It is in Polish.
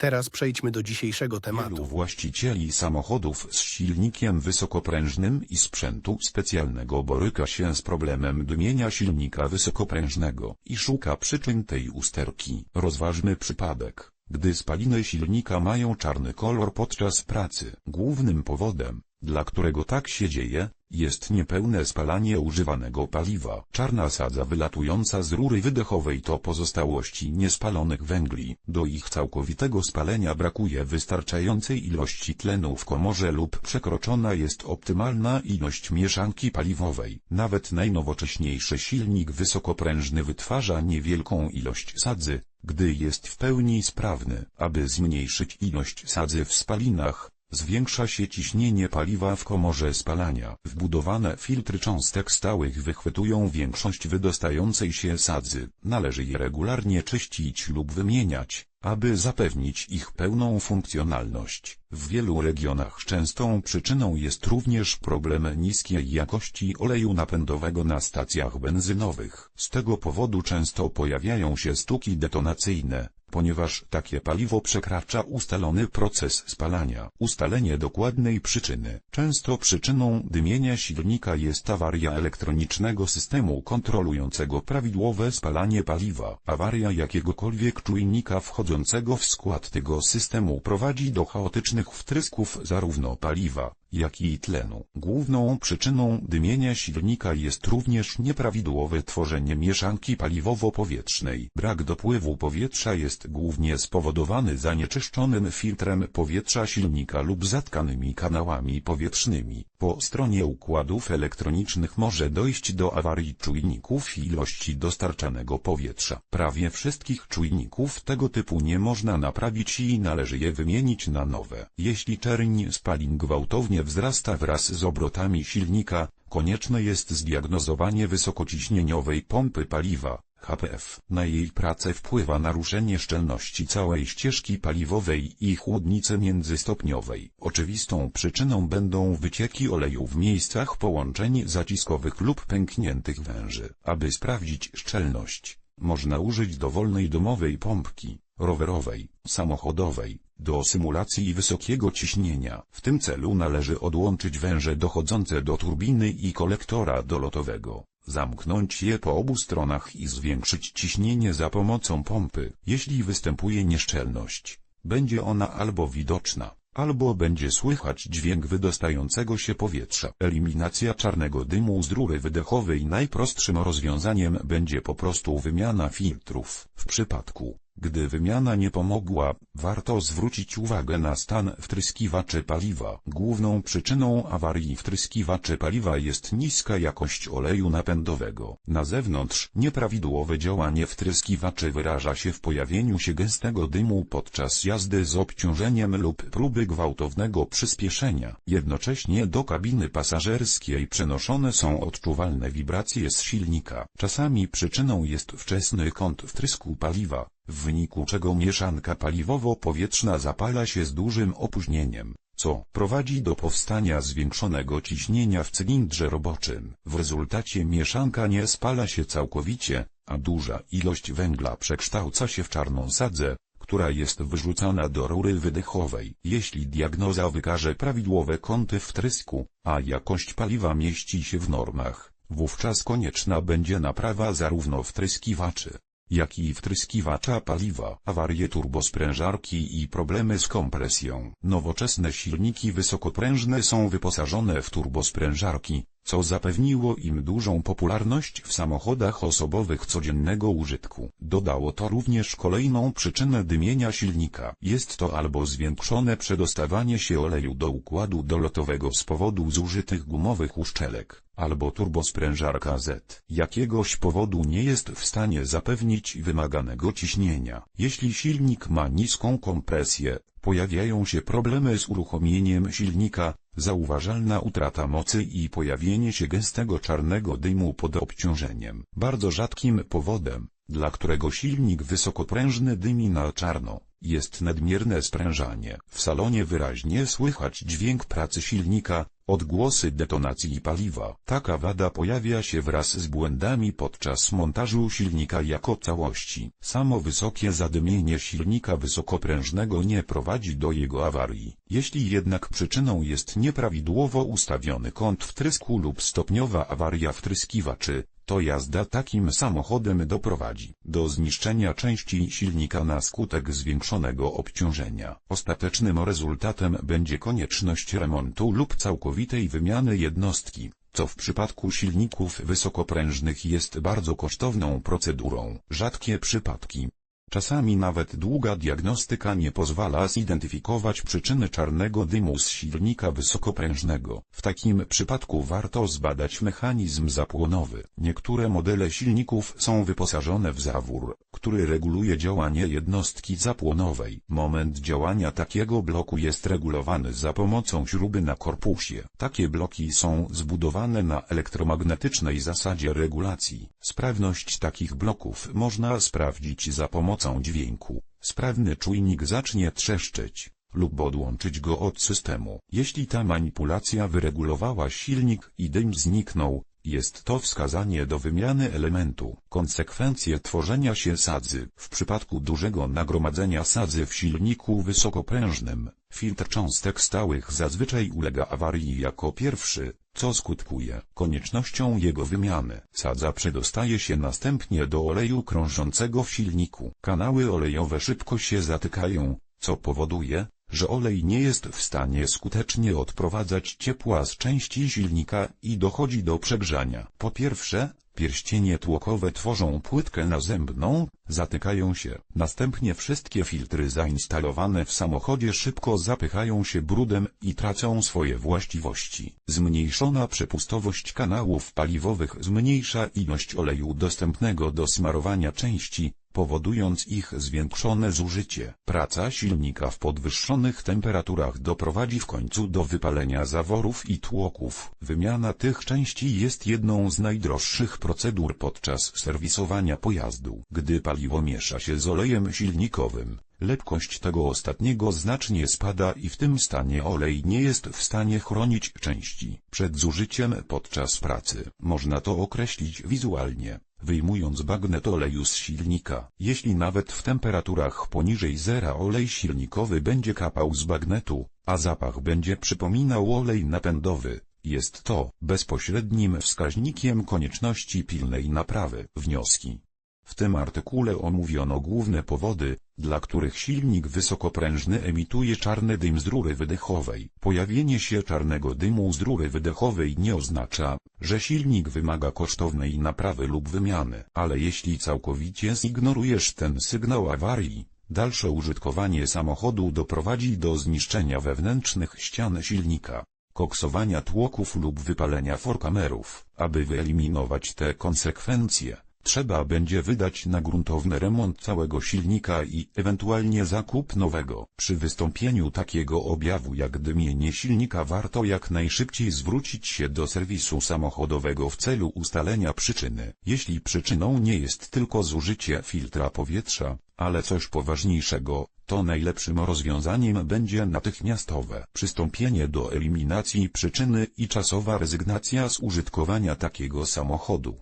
Teraz przejdźmy do dzisiejszego Wielu tematu. właścicieli samochodów z silnikiem wysokoprężnym i sprzętu specjalnego boryka się z problemem dymienia silnika wysokoprężnego i szuka przyczyn tej usterki. Rozważmy przypadek, gdy spaliny silnika mają czarny kolor podczas pracy. Głównym powodem, dla którego tak się dzieje, jest niepełne spalanie używanego paliwa. Czarna sadza wylatująca z rury wydechowej to pozostałości niespalonych węgli. Do ich całkowitego spalenia brakuje wystarczającej ilości tlenu w komorze lub przekroczona jest optymalna ilość mieszanki paliwowej. Nawet najnowocześniejszy silnik wysokoprężny wytwarza niewielką ilość sadzy, gdy jest w pełni sprawny. Aby zmniejszyć ilość sadzy w spalinach, Zwiększa się ciśnienie paliwa w komorze spalania. Wbudowane filtry cząstek stałych wychwytują większość wydostającej się sadzy. Należy je regularnie czyścić lub wymieniać, aby zapewnić ich pełną funkcjonalność. W wielu regionach częstą przyczyną jest również problem niskiej jakości oleju napędowego na stacjach benzynowych. Z tego powodu często pojawiają się stuki detonacyjne, ponieważ takie paliwo przekracza ustalony proces spalania. Ustalenie dokładnej przyczyny. Często przyczyną dymienia silnika jest awaria elektronicznego systemu kontrolującego prawidłowe spalanie paliwa. Awaria jakiegokolwiek czujnika wchodzącego w skład tego systemu prowadzi do chaotycznych wtrysków zarówno paliwa, jak i tlenu. Główną przyczyną dymienia silnika jest również nieprawidłowe tworzenie mieszanki paliwowo-powietrznej. Brak dopływu powietrza jest głównie spowodowany zanieczyszczonym filtrem powietrza silnika lub zatkanymi kanałami powietrznymi. Po stronie układów elektronicznych może dojść do awarii czujników ilości dostarczanego powietrza. Prawie wszystkich czujników tego typu nie można naprawić i należy je wymienić na nowe. Jeśli czerń spalin gwałtownie wzrasta wraz z obrotami silnika, konieczne jest zdiagnozowanie wysokociśnieniowej pompy paliwa. HPF. Na jej pracę wpływa naruszenie szczelności całej ścieżki paliwowej i chłodnicy międzystopniowej. Oczywistą przyczyną będą wycieki oleju w miejscach połączeń zaciskowych lub pękniętych węży. Aby sprawdzić szczelność, można użyć dowolnej domowej pompki, rowerowej, samochodowej, do symulacji wysokiego ciśnienia. W tym celu należy odłączyć węże dochodzące do turbiny i kolektora dolotowego, zamknąć je po obu stronach i zwiększyć ciśnienie za pomocą pompy. Jeśli występuje nieszczelność, będzie ona albo widoczna, albo będzie słychać dźwięk wydostającego się powietrza. Eliminacja czarnego dymu z rury wydechowej najprostszym rozwiązaniem będzie po prostu wymiana filtrów. W przypadku, gdy wymiana nie pomogła, warto zwrócić uwagę na stan wtryskiwaczy paliwa. Główną przyczyną awarii wtryskiwaczy paliwa jest niska jakość oleju napędowego. Na zewnątrz nieprawidłowe działanie wtryskiwaczy wyraża się w pojawieniu się gęstego dymu podczas jazdy z obciążeniem lub próby gwałtownego przyspieszenia. Jednocześnie do kabiny pasażerskiej przenoszone są odczuwalne wibracje z silnika. Czasami przyczyną jest wczesny kąt wtrysku paliwa w wyniku czego mieszanka paliwowo-powietrzna zapala się z dużym opóźnieniem, co prowadzi do powstania zwiększonego ciśnienia w cylindrze roboczym. W rezultacie mieszanka nie spala się całkowicie, a duża ilość węgla przekształca się w czarną sadzę, która jest wyrzucana do rury wydechowej. Jeśli diagnoza wykaże prawidłowe kąty wtrysku, a jakość paliwa mieści się w normach, wówczas konieczna będzie naprawa zarówno wtryskiwaczy, jak i wtryskiwacza paliwa, awarie turbosprężarki i problemy z kompresją. Nowoczesne silniki wysokoprężne są wyposażone w turbosprężarki, co zapewniło im dużą popularność w samochodach osobowych codziennego użytku. Dodało to również kolejną przyczynę dymienia silnika. Jest to albo zwiększone przedostawanie się oleju do układu dolotowego z powodu zużytych gumowych uszczelek, albo turbosprężarka Z jakiegoś powodu nie jest w stanie zapewnić wymaganego ciśnienia. Jeśli silnik ma niską kompresję, pojawiają się problemy z uruchomieniem silnika, zauważalna utrata mocy i pojawienie się gęstego czarnego dymu pod obciążeniem. Bardzo rzadkim powodem, dla którego silnik wysokoprężny dymi na czarno, jest nadmierne sprężanie. W salonie wyraźnie słychać dźwięk pracy silnika, odgłosy detonacji paliwa. Taka wada pojawia się wraz z błędami podczas montażu silnika jako całości. Samo wysokie zadymienie silnika wysokoprężnego nie prowadzi do jego awarii. Jeśli jednak przyczyną jest nieprawidłowo ustawiony kąt wtrysku lub stopniowa awaria wtryskiwaczy, to jazda takim samochodem doprowadzi do zniszczenia części silnika na skutek zwiększonego obciążenia. Ostatecznym rezultatem będzie konieczność remontu lub całkowitej wymiany jednostki, co w przypadku silników wysokoprężnych jest bardzo kosztowną procedurą. Rzadkie przypadki. Czasami nawet długa diagnostyka nie pozwala zidentyfikować przyczyny czarnego dymu z silnika wysokoprężnego. W takim przypadku warto zbadać mechanizm zapłonowy. Niektóre modele silników są wyposażone w zawór, który reguluje działanie jednostki zapłonowej. Moment działania takiego bloku jest regulowany za pomocą śruby na korpusie. Takie bloki są zbudowane na elektromagnetycznej zasadzie regulacji. Sprawność takich bloków można sprawdzić za pomocą dźwięku. Sprawny czujnik zacznie trzeszczeć lub odłączyć go od systemu. Jeśli ta manipulacja wyregulowała silnik i dym zniknął, jest to wskazanie do wymiany elementu. Konsekwencje tworzenia się sadzy. W przypadku dużego nagromadzenia sadzy w silniku wysokoprężnym, filtr cząstek stałych zazwyczaj ulega awarii jako pierwszy, co skutkuje koniecznością jego wymiany. Sadza przedostaje się następnie do oleju krążącego w silniku. Kanały olejowe szybko się zatykają, co powoduje, że olej nie jest w stanie skutecznie odprowadzać ciepła z części silnika i dochodzi do przegrzania. Po pierwsze, pierścienie tłokowe tworzą płytkę nazębną, zatykają się. Następnie wszystkie filtry zainstalowane w samochodzie szybko zapychają się brudem i tracą swoje właściwości. Zmniejszona przepustowość kanałów paliwowych zmniejsza ilość oleju dostępnego do smarowania części, powodując ich zwiększone zużycie. Praca silnika w podwyższonych temperaturach doprowadzi w końcu do wypalenia zaworów i tłoków. Wymiana tych części jest jedną z najdroższych procedur podczas serwisowania pojazdu. Gdy paliwo miesza się z olejem silnikowym, lekkość tego ostatniego znacznie spada i w tym stanie olej nie jest w stanie chronić części przed zużyciem podczas pracy. Można to określić wizualnie wyjmując bagnet oleju z silnika. Jeśli nawet w temperaturach poniżej zera olej silnikowy będzie kapał z bagnetu, a zapach będzie przypominał olej napędowy, jest to bezpośrednim wskaźnikiem konieczności pilnej naprawy. Wnioski w tym artykule omówiono główne powody, dla których silnik wysokoprężny emituje czarny dym z rury wydechowej. Pojawienie się czarnego dymu z rury wydechowej nie oznacza, że silnik wymaga kosztownej naprawy lub wymiany. Ale jeśli całkowicie zignorujesz ten sygnał awarii, dalsze użytkowanie samochodu doprowadzi do zniszczenia wewnętrznych ścian silnika koksowania tłoków lub wypalenia forkamerów. Aby wyeliminować te konsekwencje, trzeba będzie wydać na gruntowny remont całego silnika i ewentualnie zakup nowego. Przy wystąpieniu takiego objawu jak dymienie silnika warto jak najszybciej zwrócić się do serwisu samochodowego w celu ustalenia przyczyny. Jeśli przyczyną nie jest tylko zużycie filtra powietrza, ale coś poważniejszego, to najlepszym rozwiązaniem będzie natychmiastowe przystąpienie do eliminacji przyczyny i czasowa rezygnacja z użytkowania takiego samochodu.